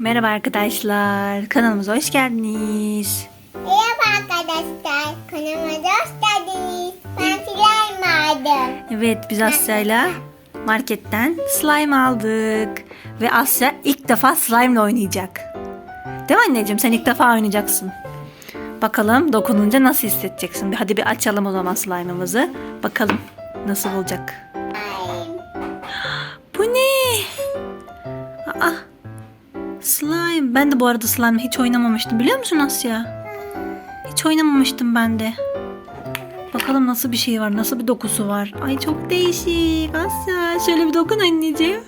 Merhaba arkadaşlar. Kanalımıza hoş geldiniz. Merhaba arkadaşlar. Kanalımıza hoş geldiniz. Ben slime aldım. Evet biz Asya'yla marketten slime aldık. Ve Asya ilk defa slime ile oynayacak. Değil mi anneciğim? Sen ilk defa oynayacaksın. Bakalım dokununca nasıl hissedeceksin? Hadi bir açalım o zaman slime'ımızı. Bakalım nasıl olacak. Ben de bu arada slime hiç oynamamıştım. Biliyor musun Asya? Hiç oynamamıştım ben de. Bakalım nasıl bir şey var, nasıl bir dokusu var. Ay çok değişik Asya. Şöyle bir dokun anneciğim.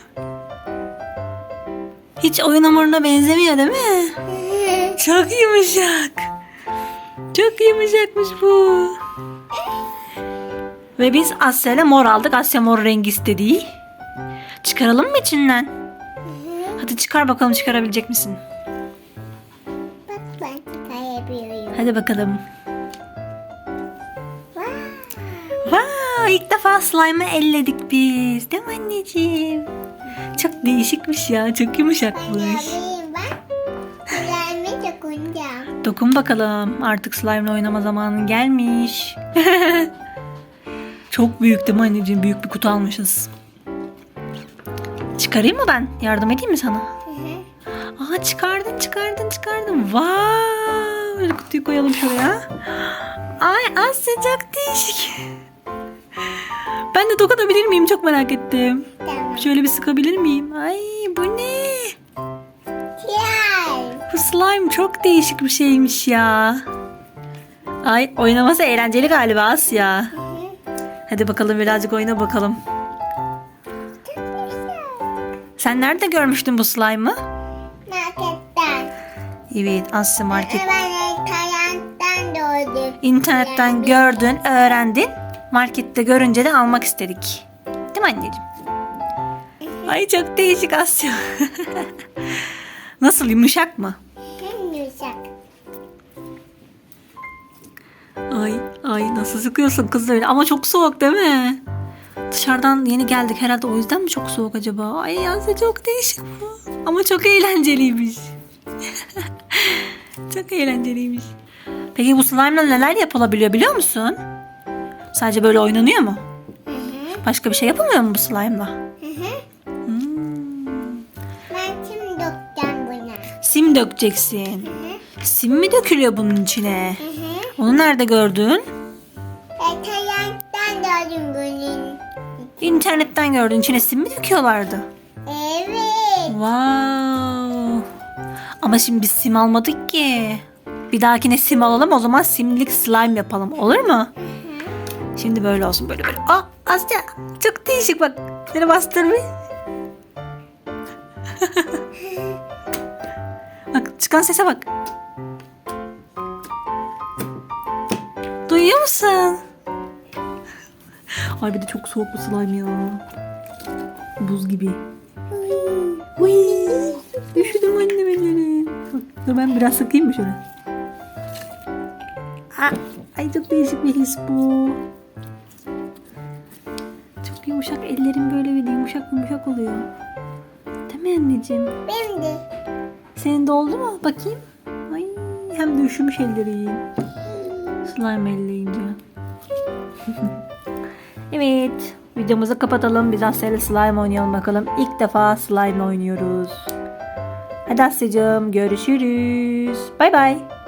Hiç oyun hamuruna benzemiyor değil mi? Çok yumuşak. Çok yumuşakmış bu. Ve biz Asya ile mor aldık. Asya mor rengi istedi. Çıkaralım mı içinden? Hadi çıkar bakalım çıkarabilecek misin? Bak ben çıkarabiliyorum. Hadi bakalım. Vay ilk defa slime'ı elledik biz. Değil mi anneciğim? Çok değişikmiş ya. Çok yumuşakmış. Dokun bakalım. Artık slime'la oynama zamanı gelmiş. Çok büyük değil mi anneciğim? Büyük bir kutu almışız. Çıkarayım mı ben? Yardım edeyim mi sana? Aa çıkardın çıkardın çıkardın. Böyle kutuyu koyalım şuraya. Ay Asya çok değişik. Ben de dokunabilir miyim? Çok merak ettim. Tamam. Şöyle bir sıkabilir miyim? Ay bu ne? Slime. Bu slime çok değişik bir şeymiş ya. Ay oynaması eğlenceli galiba Asya. Hadi bakalım birazcık oyna bakalım. Sen nerede görmüştün bu slime'ı? Marketten. Evet Asya market. Ben kayandan doğdum. İnternetten gördün, öğrendin. Markette görünce de almak istedik. Değil mi anneciğim? Ay çok değişik Asya. Nasıl yumuşak mı? Yumuşak. Ay ay nasıl sıkıyorsun kız öyle ama çok soğuk değil mi? Dışarıdan yeni geldik herhalde o yüzden mi çok soğuk acaba? Ay Asya çok değişik bu. Ama çok eğlenceliymiş. çok eğlenceliymiş. Peki bu slime'la neler yapılabiliyor biliyor musun? Sadece böyle oynanıyor mu? Hı hı. Başka bir şey yapılmıyor mu bu slime'la? Hı hı. Hmm. Ben şimdi dokacağım buna. Sim dökeceksin. Hı Sim mi dökülüyor bunun içine? hı. Hı hı. Onu nerede gördün? İnternetten gördün. İçine sim mi döküyorlardı? Evet. Wow. Ama şimdi biz sim almadık ki. Bir dahakine sim alalım o zaman simlik slime yapalım. Olur mu? Şimdi böyle olsun böyle böyle. Aa Asya çok değişik bak. Seni bastır bir. bak çıkan sese bak. Duyuyor musun? Bir de çok soğuk bu slime ya. Buz gibi. Uy, üşüdüm anne benim. Dur ben biraz sıkayım mı şöyle? Aa, ay çok değişik bir his bu. Çok yumuşak ellerim böyle bir yumuşak yumuşak oluyor. Değil mi anneciğim? Benim de. Senin de oldu mu? Bakayım. Ay, hem de üşümüş ellerim. Slime elleyince. evet. Videomuzu kapatalım. Biz Asya'yla slime oynayalım bakalım. İlk defa slime oynuyoruz. Hadi Asya'cığım görüşürüz. Bay bay.